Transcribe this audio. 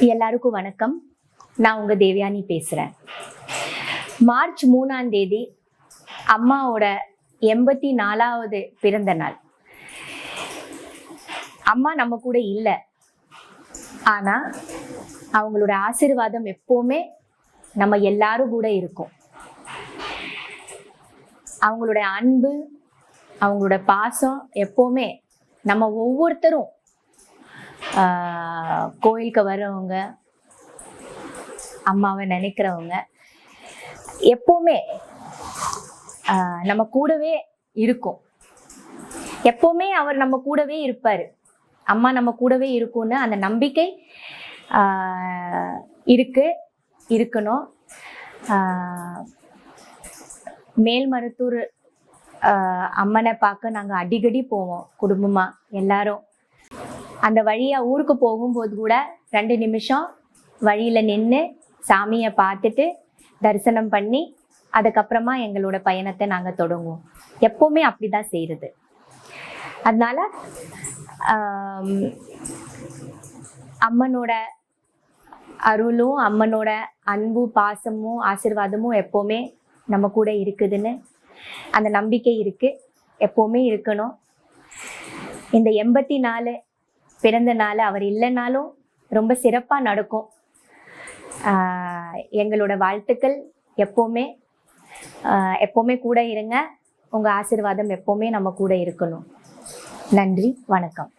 எல்லாருக்கும் வணக்கம். நான் உங்க தேவயானி பேசுறேன். மார்ச் மூணாம் தேதி அம்மாவோட எண்பத்தி நாலாவது பிறந்த நாள். அம்மா நம்ம கூட இல்லை. ஆனா அவங்களோட ஆசீர்வாதம் எப்பவுமே நம்ம எல்லாரும் கூட இருக்கும். அவங்களோட அன்பு அவங்களோட பாசம் எப்பவுமே நம்ம ஒவ்வொருத்தரும் கோயிலுக்கு வர்றவங்க அம்மாவை நினைக்கிறவங்க எப்போவுமே நம்ம கூடவே இருக்கும். எப்போவுமே அவர் நம்ம கூடவே இருப்பார். அம்மா நம்ம கூடவே இருக்கும்னு அந்த நம்பிக்கை இருக்கு இருக்கணும். மேல்மருத்தூர் அம்மனை பார்க்க நாங்கள் அடிக்கடி போவோம் குடும்பமாக எல்லாரும். அந்த வழியாக ஊருக்கு போகும்போது கூட ரெண்டு நிமிஷம் வழியில் நின்று சாமியை பார்த்துட்டு தரிசனம் பண்ணி அதுக்கப்புறமா எங்களோட பயணத்தை நாங்கள் தொடங்குவோம். எப்போவுமே அப்படி தான் செய்கிறது அதனால் அம்மனோட அருளும் அம்மனோட அன்பு பாசமும் ஆசீர்வாதமும் எப்போவுமே நம்ம கூட இருக்குதுன்னு அந்த நம்பிக்கை இருக்குது எப்போவுமே இருக்கணும். இந்த எண்பத்தி நாலு பிறந்த நாள் அவர் இல்லைனாலும் ரொம்ப சிறப்பாக நடக்கும். எங்களோட வாழ்த்துக்கள். எப்போவுமே எப்போவுமே கூட இருங்க. உங்கள் ஆசீர்வாதம் எப்போவுமே நம்ம கூட இருக்கணும். நன்றி வணக்கம்.